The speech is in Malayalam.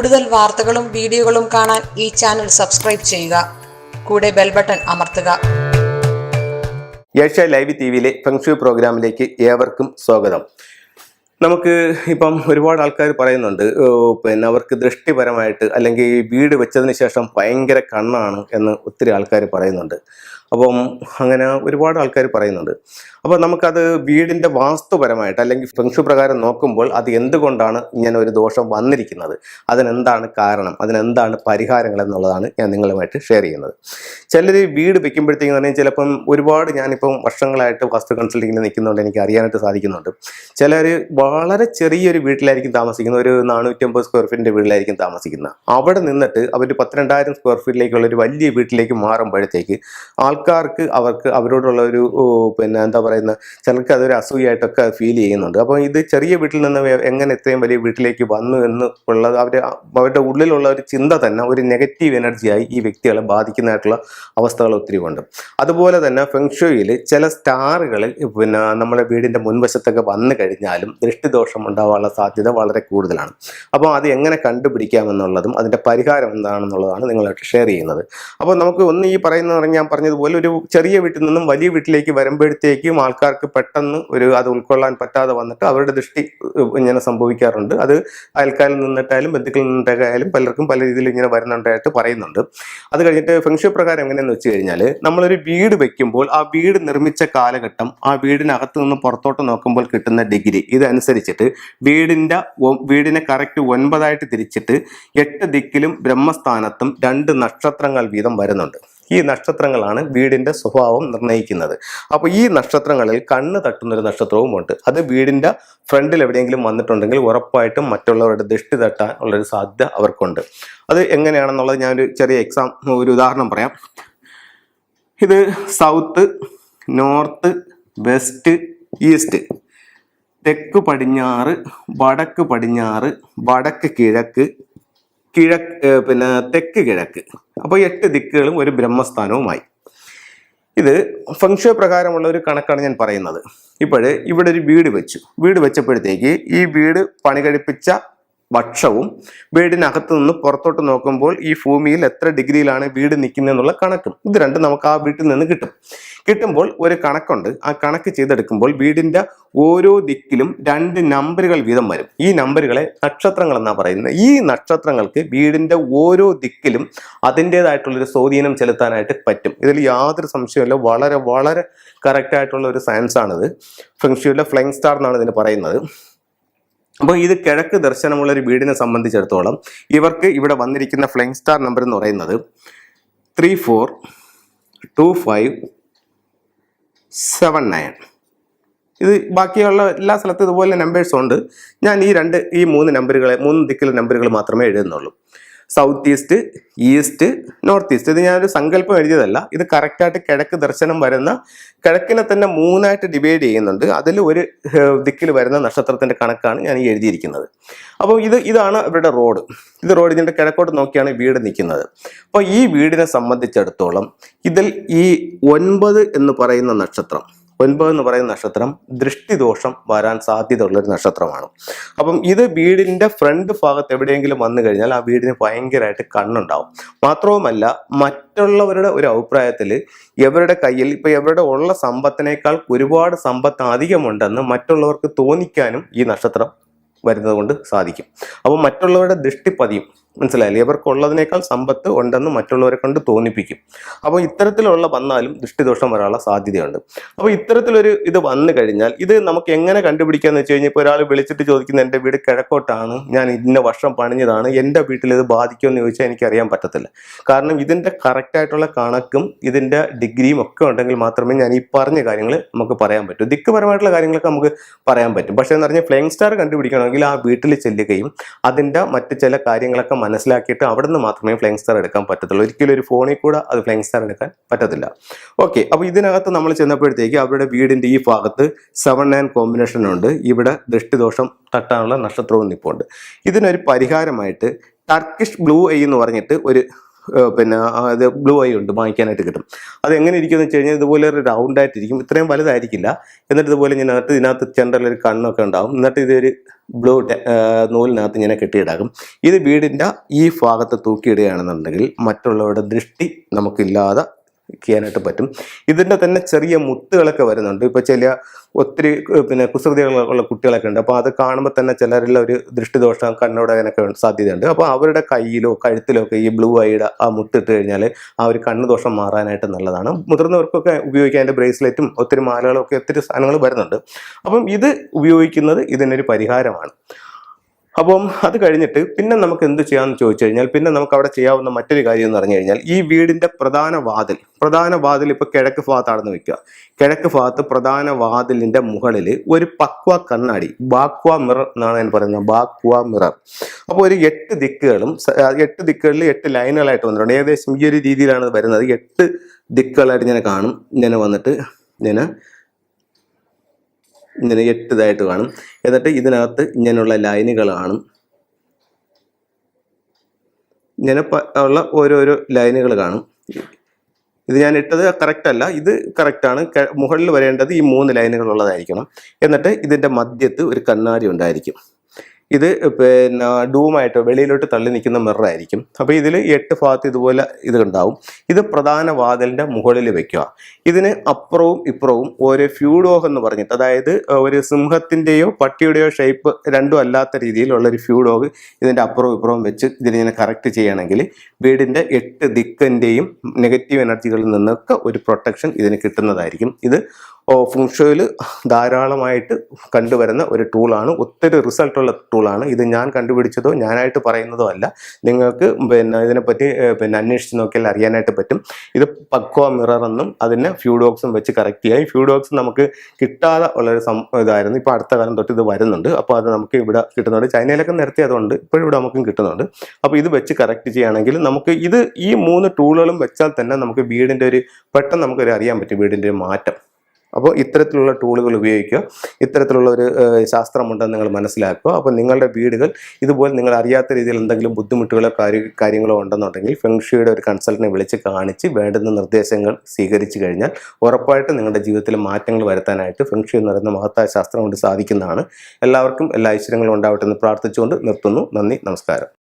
കൂടുതൽ വാർത്തകളും വീഡിയോകളും കാണാൻ ഈ ചാനൽ സബ്സ്ക്രൈബ് ചെയ്യുക. കൂടെ ബെൽ ബട്ടൺ അമർത്തുക. ഏഷ്യ ലൈവ് ടി വിയിലെ ഫെങ്ഷു പ്രോഗ്രാമിലേക്ക് ഏവർക്കും സ്വാഗതം. നമുക്ക് ഇപ്പം ഒരുപാട് ആൾക്കാർ പറയുന്നുണ്ട് പിന്നെ അവർക്ക് ദൃഷ്ടിപരമായിട്ട് അല്ലെങ്കിൽ വീട് വെച്ചതിന് ശേഷം ഭയങ്കര കണ്ണാണ് എന്ന് ഒത്തിരി ആൾക്കാർ പറയുന്നുണ്ട്. അപ്പം അങ്ങനെ ഒരുപാട് ആൾക്കാർ പറയുന്നുണ്ട്. അപ്പോൾ നമുക്കത് വീടിന്റെ വാസ്തുപരമായിട്ട് അല്ലെങ്കിൽ ഫെങ്ഷു പ്രകാരം നോക്കുമ്പോൾ അത് എന്തുകൊണ്ടാണ് ഇങ്ങനെ ഒരു ദോഷം വന്നിരിക്കുന്നത്? അതിനെന്താണ് കാരണം? അതിനെന്താണ് പരിഹാരങ്ങൾ എന്നുള്ളതാണ് ഞാൻ നിങ്ങളുമായിട്ട് ഷെയർ ചെയ്യുന്നത്. ചിലർ വീട് വെക്കുമ്പോഴത്തേക്കും തന്നെ ചിലപ്പം ഒരുപാട് ഞാനിപ്പം വർഷങ്ങളായിട്ട് വാസ്തു കൺസൾട്ടിങ്ങിൽ നിൽക്കുന്നുണ്ട് എനിക്ക് അറിയാനായിട്ട് സാധിക്കുന്നുണ്ട്. ചിലർ വളരെ ചെറിയൊരു വീട്ടിലായിരിക്കും താമസിക്കുന്നത്. ഒരു നാനൂറ്റമ്പത് സ്ക്വയർ ഫീറ്റിന്റെ വീട്ടിലായിരിക്കും താമസിക്കുന്നത്. അവിടെ നിന്നിട്ട് അവർ പത്തിരണ്ടായിരം സ്ക്വയർ ഫീറ്റിലേക്കുള്ള ഒരു വലിയ വീട്ടിലേക്ക് മാറുമ്പോഴത്തേക്ക് ആൾക്കാർക്ക് അവർക്ക് അവരോടുള്ള ഒരു പിന്നെ എന്താ പറയുന്ന ചിലർക്ക് അതൊരു അസൂയായിട്ടൊക്കെ ഫീൽ ചെയ്യുന്നുണ്ട്. അപ്പോൾ ഇത് ചെറിയ വീട്ടിൽ നിന്ന് എങ്ങനെ ഇത്രയും വലിയ വീട്ടിലേക്ക് വന്നു എന്ന് ഉള്ളത് അവർ അവരുടെ ഉള്ളിലുള്ള ഒരു ചിന്ത തന്നെ ഒരു നെഗറ്റീവ് എനർജിയായി ഈ വ്യക്തികളെ ബാധിക്കുന്നതായിട്ടുള്ള അവസ്ഥകൾ ഒത്തിരി ഉണ്ട്. അതുപോലെ തന്നെ ഫെങ്ഷോയിൽ ചില സ്റ്റാറുകളിൽ പിന്നെ നമ്മുടെ വീടിന്റെ മുൻവശത്തൊക്കെ വന്നു കഴിഞ്ഞാലും ദൃഷ്ടിദോഷം ഉണ്ടാവാനുള്ള സാധ്യത വളരെ കൂടുതലാണ്. അപ്പോൾ അത് എങ്ങനെ കണ്ടുപിടിക്കാമെന്നുള്ളതും അതിന്റെ പരിഹാരം എന്താണെന്നുള്ളതാണ് നിങ്ങളായിട്ട് ഷെയർ ചെയ്യുന്നത്. അപ്പോൾ നമുക്ക് ഒന്ന് ഈ പറയുന്ന ഞാൻ പറഞ്ഞതുപോലെ ഒരു ചെറിയ വീട്ടിൽ നിന്നും വലിയ വീട്ടിലേക്ക് വരുമ്പോഴത്തേക്കും ആൾക്കാർക്ക് പെട്ടെന്ന് ഒരു അത് ഉൾക്കൊള്ളാൻ പറ്റാതെ വന്നിട്ട് അവരുടെ ദൃഷ്ടി ഇങ്ങനെ സംഭവിക്കാറുണ്ട്. അത് അയൽക്കാരിൽ നിന്നിട്ടായാലും ബന്ധുക്കളിൽ നിന്നിട്ടായാലും പലർക്കും പല രീതിയിൽ ഇങ്ങനെ വരുന്നുണ്ടായിട്ട് പറയുന്നുണ്ട്. അത് കഴിഞ്ഞിട്ട് ഫെങ്ഷു പ്രകാരം എങ്ങനെയെന്ന് വെച്ച് കഴിഞ്ഞാൽ നമ്മളൊരു വീട് വെക്കുമ്പോൾ ആ വീട് നിർമ്മിച്ച കാലഘട്ടം ആ വീടിനകത്ത് നിന്ന് പുറത്തോട്ട് നോക്കുമ്പോൾ കിട്ടുന്ന ഡിഗ്രി ഇതനുസരിച്ചിട്ട് വീടിന്റെ വീടിനെ കറക്റ്റ് ഒൻപതായിട്ട് തിരിച്ചിട്ട് എട്ട് ദിക്കിലും ബ്രഹ്മസ്ഥാനത്തും രണ്ട് നക്ഷത്രങ്ങൾ വീതം വരുന്നുണ്ട്. ഈ നക്ഷത്രങ്ങളാണ് വീടിന്റെ സ്വഭാവം നിർണയിക്കുന്നത്. അപ്പോൾ ഈ നക്ഷത്രങ്ങളിൽ കണ്ണ് തട്ടുന്നൊരു നക്ഷത്രവും ഉണ്ട് അത് വീടിന്റെ ഫ്രണ്ടിൽ എവിടെയെങ്കിലും വന്നിട്ടുണ്ടെങ്കിൽ ഉറപ്പായിട്ടും മറ്റുള്ളവരുടെ ദൃഷ്ടി തട്ടാൻ ഉള്ളൊരു സാധ്യത അവർക്കുണ്ട്. അത് എങ്ങനെയാണെന്നുള്ളത് ഞാനൊരു ചെറിയ എക്സാം ഒരു ഉദാഹരണം പറയാം. ഇത് സൗത്ത് നോർത്ത് വെസ്റ്റ് ഈസ്റ്റ് തെക്ക് പടിഞ്ഞാറ് വടക്ക് പടിഞ്ഞാറ് വടക്ക് കിഴക്ക് കിഴക്ക് പിന്നെ തെക്ക് കിഴക്ക്. അപ്പോൾ എട്ട് ദിക്കുകളും ഒരു ബ്രഹ്മസ്ഥാനവുമായി. ഇത് ഫംഗ്ഷൻ പ്രകാരമുള്ള ഒരു കണക്കാണ് ഞാൻ പറയുന്നത്. ഇപ്പോൾ ഇവിടെ ഒരു വീട് വെച്ചു. വീട് വെച്ചപ്പോഴത്തേക്ക് ഈ വീട് പണി കഴിപ്പിച്ച വർഷവും വീടിനകത്ത് നിന്ന് പുറത്തോട്ട് നോക്കുമ്പോൾ ഈ ഭൂമിയിൽ എത്ര ഡിഗ്രിയിലാണ് വീട് നിൽക്കുന്നതെന്നുള്ള കണക്കും. ഇത് രണ്ടും നമുക്ക് ആ വീട്ടിൽ നിന്ന് കിട്ടും. കിട്ടുമ്പോൾ ഒരു കണക്കുണ്ട്. ആ കണക്ക് ചെയ്തെടുക്കുമ്പോൾ വീടിന്റെ ഓരോ ദിക്കിലും രണ്ട് നമ്പറുകൾ വീതം വരും. ഈ നമ്പറുകളെ നക്ഷത്രങ്ങൾ എന്നാണ് പറയുന്നത്. ഈ നക്ഷത്രങ്ങൾക്ക് വീടിന്റെ ഓരോ ദിക്കിലും അതിന്റെതായിട്ടുള്ളൊരു സ്വാധീനം ചെലുത്താനായിട്ട് പറ്റും. ഇതിൽ യാതൊരു സംശയമില്ല വളരെ വളരെ കറക്റ്റായിട്ടുള്ള ഒരു സയൻസാണിത് ആണിത്. ഫെങ്ഷ്യൂരിലെ ഫ്ലൈങ് സ്റ്റാർ എന്നാണ് ഇതിന് പറയുന്നത്. അപ്പോൾ ഇത് കിഴക്ക് ദർശനമുള്ള ഒരു വീടിനെ സംബന്ധിച്ചിടത്തോളം ഇവർക്ക് ഇവിടെ വന്നിരിക്കുന്ന ഫ്ലൈങ് സ്റ്റാർ നമ്പർ എന്ന് പറയുന്നത് three four two five seven nine ഇത് ബാക്കിയുള്ള എല്ലാ സ്ഥലത്തും ഇതുപോലെ നമ്പേഴ്സ് ഉണ്ട്. ഞാൻ ഈ രണ്ട് ഈ മൂന്ന് നമ്പറുകളെ മൂന്ന് ദിക്കിലെ നമ്പറുകൾ മാത്രമേ എഴുതുന്നുള്ളൂ. South east east north east ഇത് ഞാനൊരു സങ്കല്പം എഴുതിയതല്ല. ഇത് കറക്റ്റായിട്ട് കിഴക്ക് ദർശനം വരുന്ന കിഴക്കിനെ തന്നെ മൂന്നായിട്ട് ഡിവൈഡ് ചെയ്യുന്നുണ്ട്. അതിൽ ഒരു ദിക്കിൽ വരുന്ന നക്ഷത്രത്തിന്റെ കണക്കാണ് ഞാൻ ഈ എഴുതിയിരിക്കുന്നത്. അപ്പോൾ ഇത് ഇതാണ് ഇവരുടെ റോഡ് ഇത് റോഡ് ഇതിന്റെ കിഴക്കോട്ട് നോക്കിയാണ് വീട് നിൽക്കുന്നത്. അപ്പോൾ ഈ വീടിനെ സംബന്ധിച്ചിടത്തോളം ഇതിൽ ഈ ഒൻപത് എന്ന് പറയുന്ന നക്ഷത്രം ഒൻപത് എന്ന് പറയുന്ന നക്ഷത്രം ദൃഷ്ടിദോഷം വരാൻ സാധ്യതയുള്ള ഒരു നക്ഷത്രമാണ്. അപ്പം ഇത് വീടിന്റെ ഫ്രണ്ട് ഭാഗത്ത് എവിടെയെങ്കിലും വന്നു കഴിഞ്ഞാൽ ആ വീടിന് ഭയങ്കരമായിട്ട് കണ്ണുണ്ടാവും. മാത്രവുമല്ല മറ്റുള്ളവരുടെ ഒരു അഭിപ്രായത്തിൽ ഇവരുടെ കയ്യിൽ ഇപ്പൊ ഇവരുടെ ഉള്ള സമ്പത്തിനേക്കാൾ ഒരുപാട് സമ്പത്ത് അധികമുണ്ടെന്ന് മറ്റുള്ളവർക്ക് തോന്നിക്കാനും ഈ നക്ഷത്രം വരുന്നത് കൊണ്ട് സാധിക്കും. അപ്പോൾ മറ്റുള്ളവരുടെ ദൃഷ്ടി പതിയും മനസ്സിലായില്ലേ? ഇവർക്കുള്ളതിനേക്കാൾ സമ്പത്ത് ഉണ്ടെന്ന് മറ്റുള്ളവരെ കൊണ്ട് തോന്നിപ്പിക്കും. അപ്പോൾ ഇത്തരത്തിലുള്ള വന്നാലും ദൃഷ്ടിദോഷം വരാനുള്ള സാധ്യതയുണ്ട്. അപ്പോൾ ഇത്തരത്തിലൊരു ഇത് വന്നു കഴിഞ്ഞാൽ ഇത് നമുക്ക് എങ്ങനെ കണ്ടുപിടിക്കാന്ന് വെച്ച് കഴിഞ്ഞാൽ ഇപ്പോൾ ഒരാൾ വിളിച്ചിട്ട് ചോദിക്കുന്ന എന്റെ വീട് കിഴക്കോട്ടാണ് ഞാൻ ഇന്ന വർഷം പണിഞ്ഞതാണ് എന്റെ വീട്ടിൽ ഇത് ബാധിക്കുമെന്ന് ചോദിച്ചാൽ എനിക്ക് അറിയാൻ പറ്റത്തില്ല. കാരണം ഇതിന്റെ കറക്റ്റായിട്ടുള്ള കണക്കും ഇതിന്റെ ഡിഗ്രിയും ഒക്കെ ഉണ്ടെങ്കിൽ മാത്രമേ ഞാൻ ഈ പറഞ്ഞ കാര്യങ്ങൾ നമുക്ക് പറയാൻ പറ്റൂ. ദിക്കുപരമായിട്ടുള്ള കാര്യങ്ങളൊക്കെ നമുക്ക് പറയാൻ പറ്റും. പക്ഷേ എന്ന് പറഞ്ഞാൽ ഫ്ലെയിങ് സ്റ്റാർ കണ്ടുപിടിക്കണമെങ്കിൽ ആ വീട്ടിൽ ചെല്ലുകയും അതിന്റെ മറ്റ് ചില കാര്യങ്ങളൊക്കെ മനസ്സിലാക്കിയിട്ട് അവിടെ നിന്ന് മാത്രമേ ഫ്ലൈങ് സ്റ്റാർ എടുക്കാൻ പറ്റത്തുള്ളൂ. ഒരിക്കലും ഒരു ഫോണിൽ കൂടെ അത് ഫ്ലൈങ് സ്റ്റാർ എടുക്കാൻ പറ്റത്തില്ല. ഓക്കെ അപ്പോൾ ഇതിനകത്ത് നമ്മൾ ചെന്നപ്പോഴത്തേക്ക് അവരുടെ വീടിന്റെ ഈ ഭാഗത്ത് സെവൻ നയൻ കോമ്പിനേഷൻ ഉണ്ട്. ഇവിടെ ദൃഷ്ടിദോഷം തട്ടാനുള്ള നക്ഷത്രവും നിൽപ്പുണ്ട് ഇതിനൊരു പരിഹാരമായിട്ട് ടർക്കിഷ് ബ്ലൂ ഐ എന്ന് പറഞ്ഞിട്ട് ഒരു പിന്നെ അത് ബ്ലൂ ഐ ഉണ്ട് വാങ്ങിക്കാനായിട്ട് കിട്ടും. അത് എങ്ങനെ ഇരിക്കുമെന്ന് വെച്ച് കഴിഞ്ഞാൽ ഇതുപോലെ ഒരു റൗണ്ട് ആയിട്ടിരിക്കും. ഇത്രയും വലുതായിരിക്കില്ല. എന്നിട്ട് ഇതുപോലെ ഇതിനകത്ത് ഇതിനകത്ത് ചെണ്ടറിൽ ഒരു കണ്ണൊക്കെ ഉണ്ടാവും. എന്നിട്ട് ഇതൊരു ബ്ലൂ നൂലിനകത്ത് ഇങ്ങനെ കെട്ടിയിടാകും. ഇത് വീടിന്റെ ഈ ഭാഗത്ത് തൂക്കിയിടുകയാണെന്നുണ്ടെങ്കിൽ മറ്റുള്ളവരുടെ ദൃഷ്ടി നമുക്കില്ലാതെ ചെയ്യാനായിട്ട് പറ്റും. ഇതിന്റെ തന്നെ ചെറിയ മുത്തുകളൊക്കെ വരുന്നുണ്ട്. ഇപ്പോൾ ചില ഒത്തിരി പിന്നെ കുസൃതികളുള്ള കുട്ടികളൊക്കെ ഉണ്ട്. അപ്പോൾ അത് കാണുമ്പോൾ തന്നെ ചിലരിൽ ഒരു ദൃഷ്ടിദോഷം കണ്ണോടകനൊക്കെ സാധ്യതയുണ്ട്. അപ്പോൾ അവരുടെ കയ്യിലോ കഴുത്തിലോ ഒക്കെ ഈ ബ്ലൂ ഐയുടെ ആ മുത്തിട്ട് കഴിഞ്ഞാൽ ആ ഒരു കണ്ണ് ദോഷം മാറാനായിട്ട് നല്ലതാണ്. മുതിർന്നവർക്കൊക്കെ ഉപയോഗിക്കാൻ അതിന്റെ ബ്രേസ്ലെറ്റും ഒത്തിരി മാലകളൊക്കെ ഒത്തിരി സാധനങ്ങൾ വരുന്നുണ്ട്. അപ്പം ഇത് ഉപയോഗിക്കുന്നത് ഇതിനൊരു പരിഹാരമാണ്. അപ്പം അത് കഴിഞ്ഞിട്ട് പിന്നെ നമുക്ക് എന്ത് ചെയ്യാമെന്ന് ചോദിച്ചു കഴിഞ്ഞാൽ പിന്നെ നമുക്ക് അവിടെ ചെയ്യാവുന്ന മറ്റൊരു കാര്യം എന്ന് പറഞ്ഞു കഴിഞ്ഞാൽ ഈ വീടിന്റെ പ്രധാന വാതിൽ പ്രധാന വാതിൽ ഇപ്പൊ കിഴക്ക് ഭാഗത്താണെന്ന് വെക്കുക. കിഴക്ക് ഭാഗത്ത് പ്രധാന വാതിലിന്റെ മുകളിൽ ഒരു പക്വ കണ്ണാടി ബാക്വ മിറർ എന്നാണ് ഞാൻ പറയുന്നത്. ബാക്വ മിറർ. അപ്പോൾ ഒരു എട്ട് ദിക്കുകളും എട്ട് ദിക്കുകളിൽ എട്ട് ലൈനുകളായിട്ട് വന്നിട്ടുണ്ട്. ഏകദേശം ഈ ഒരു രീതിയിലാണ് വരുന്നത്. എട്ട് ദിക്കുകളായിട്ട് ഇങ്ങനെ കാണും. ഇങ്ങനെ വന്നിട്ട് ഇങ്ങനെ ഇങ്ങനെ എട്ട് ഇതായിട്ട് കാണും. എന്നിട്ട് ഇതിനകത്ത് ഇങ്ങനെയുള്ള ലൈനുകൾ കാണും. ഇങ്ങനെ ഉള്ള ഓരോരോ ലൈനുകൾ കാണും. ഇത് ഞാൻ ഇട്ടത് കറക്റ്റ് അല്ല. ഇത് കറക്റ്റാണ് മുകളിൽ വരേണ്ടത് ഈ മൂന്ന് ലൈനുകൾ ഉള്ളതായിരിക്കണം. എന്നിട്ട് ഇതിന്റെ മധ്യത്ത് ഒരു കണ്ണാടി ഉണ്ടായിരിക്കും. ഇത് പിന്നെ ഡൂമായിട്ട് വെളിയിലോട്ട് തള്ളി നിൽക്കുന്ന മിററായിരിക്കും അപ്പോൾ ഇതിൽ എട്ട് ഭാഗത്ത് ഇതുപോലെ ഇത് ഉണ്ടാവും. ഇത് പ്രധാന വാതിലിന്റെ മുകളിൽ വെക്കുക. ഇതിന് അപ്പുറവും ഇപ്പുറവും ഒരു ഫ്യൂഡോഹ് എന്ന് പറഞ്ഞിട്ട് അതായത് ഒരു സിംഹത്തിന്റെയോ പട്ടിയുടെയോ ഷേപ്പ് രണ്ടും അല്ലാത്ത രീതിയിലുള്ള ഒരു ഫ്യൂഡോഗ് ഇതിന്റെ അപ്പുറവും ഇപ്പുറവും വെച്ച് ഇതിനെ കറക്റ്റ് ചെയ്യുകയാണെങ്കിൽ വീടിന്റെ എട്ട് ദിക്കിന്റെയും നെഗറ്റീവ് എനർജികളിൽ നിന്നൊക്കെ ഒരു പ്രൊട്ടക്ഷൻ ഇതിന് കിട്ടുന്നതായിരിക്കും. ഇത് ഫുങ്ഷോയിൽ ധാരാളമായിട്ട് കണ്ടുവരുന്ന ഒരു ടൂളാണ്. ഒത്തിരി റിസൾട്ടുള്ള ടൂളാണ്. ഇത് ഞാൻ കണ്ടുപിടിച്ചതോ ഞാനായിട്ട് പറയുന്നതോ അല്ല. നിങ്ങൾക്ക് പിന്നെ ഇതിനെപ്പറ്റി പിന്നെ അന്വേഷിച്ച് നോക്കിയാൽ അറിയാനായിട്ട് പറ്റും. ഇത് പക്വ മിറർ എന്നും അതിനെ ഫ്യൂഡോക്സും വെച്ച് കറക്റ്റ് ചെയ്യാം. ഫ്യൂഡോക്സ് നമുക്ക് കിട്ടാതെ ഉള്ളൊരു സം ഇതായിരുന്നു. ഇപ്പോൾ അടുത്ത കാലം തൊട്ട് ഇത് വരുന്നുണ്ട്. അപ്പോൾ അത് നമുക്ക് ഇവിടെ കിട്ടുന്നുണ്ട്. ചൈനയിലൊക്കെ നിർത്തി അതുകൊണ്ട് ഇപ്പോഴും ഇവിടെ നമുക്കും കിട്ടുന്നുണ്ട്. അപ്പോൾ ഇത് വെച്ച് കറക്റ്റ് ചെയ്യുകയാണെങ്കിൽ നമുക്ക് ഇത് ഈ മൂന്ന് ടൂളുകളും വെച്ചാൽ തന്നെ നമുക്ക് വീടിന്റെ ഒരു പെട്ടെന്ന് നമുക്കൊരു അറിയാൻ പറ്റും വീടിന്റെ ഒരു മാറ്റം. അപ്പോൾ ഇത്തരത്തിലുള്ള ടൂളുകൾ ഉപയോഗിക്കുക. ഇത്തരത്തിലുള്ള ഒരു ശാസ്ത്രമുണ്ടെന്ന് നിങ്ങൾ മനസ്സിലാക്കുക. അപ്പോൾ നിങ്ങളുടെ വീടുകൾ ഇതുപോലെ നിങ്ങൾ അറിയാത്ത രീതിയിൽ എന്തെങ്കിലും ബുദ്ധിമുട്ടുകളോ കാര്യ കാര്യങ്ങളോ ഉണ്ടെന്നുണ്ടെങ്കിൽ ഫെങ്ഷിയുടെ ഒരു കൺസൾട്ടിനെ വിളിച്ച് കാണിച്ച് വേണ്ടുന്ന നിർദ്ദേശങ്ങൾ സ്വീകരിച്ചു കഴിഞ്ഞാൽ ഉറപ്പായിട്ടും നിങ്ങളുടെ ജീവിതത്തിൽ മാറ്റങ്ങൾ വരുത്താനായിട്ട് ഫെങ്ഷി എന്ന് പറയുന്ന മഹത്തായ ശാസ്ത്രം കൊണ്ട് സാധിക്കുന്നതാണ്. എല്ലാവർക്കും എല്ലാ ഐശ്വര്യങ്ങളും ഉണ്ടാവട്ടെ എന്ന് പ്രാർത്ഥിച്ചുകൊണ്ട് നിർത്തുന്നു. നന്ദി നമസ്കാരം.